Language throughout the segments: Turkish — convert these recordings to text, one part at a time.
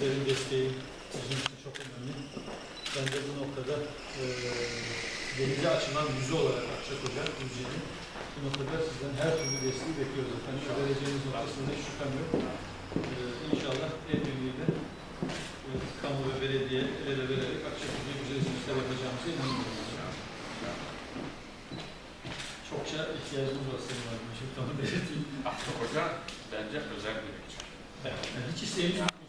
sizlerin desteği bizim için çok önemli. Ben de bu noktada e, denize açılan müze olarak Akçakoca Müzesi'nin bu noktada sizden her türlü desteği bekliyoruz efendim. Şu vereceğiniz noktasında hiç şüphem yok. E, inşallah el birliğiyle e, kamu ve belediye el ele vererek Akçakoca güzel hizmetler yapacağımıza inanıyorum. Çokça ihtiyacımız var Sayın Valim. Şimdi tamam belirteyim. Akçakoca bence özel bir mekçe. Evet, hiç isteğimiz.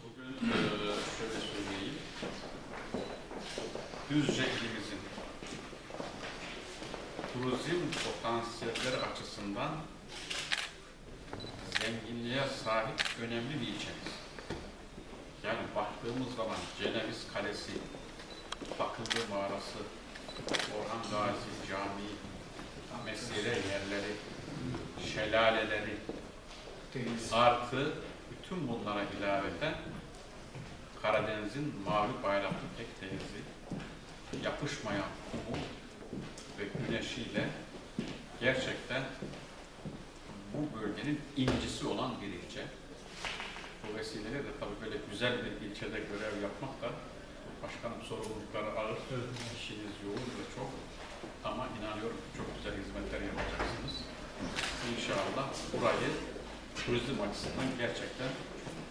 Düzce ilimizin turizm potansiyelleri açısından zenginliğe sahip önemli bir ilçemiz. Yani baktığımız zaman Ceneviz Kalesi, Bakıldı Mağarası, Orhan Gazi Camii, mesire yerleri, şelaleleri, artı bütün bunlara ilaveten Karadeniz'in mavi bayraklı tek denizi, yapışmayan kumu ve güneşiyle gerçekten bu bölgenin incisi olan bir ilçe. Bu vesileyle de tabii böyle güzel bir ilçede görev yapmak da başkanım sorumlulukları ağır, işiniz yoğun ve çok ama inanıyorum çok güzel hizmetler yapacaksınız. İnşallah burayı turizm açısından gerçekten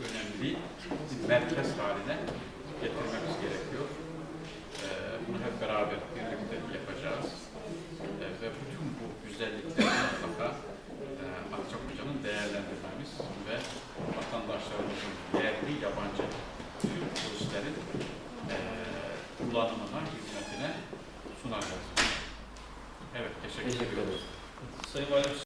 önemli bir merkez haline Değerlendirmemiz ve vatandaşlarımızın yerli yabancı tüm turistlerin e, kullanımına, hizmetine sunacağız. Evet, teşekkür, ediyoruz. Sayın Valim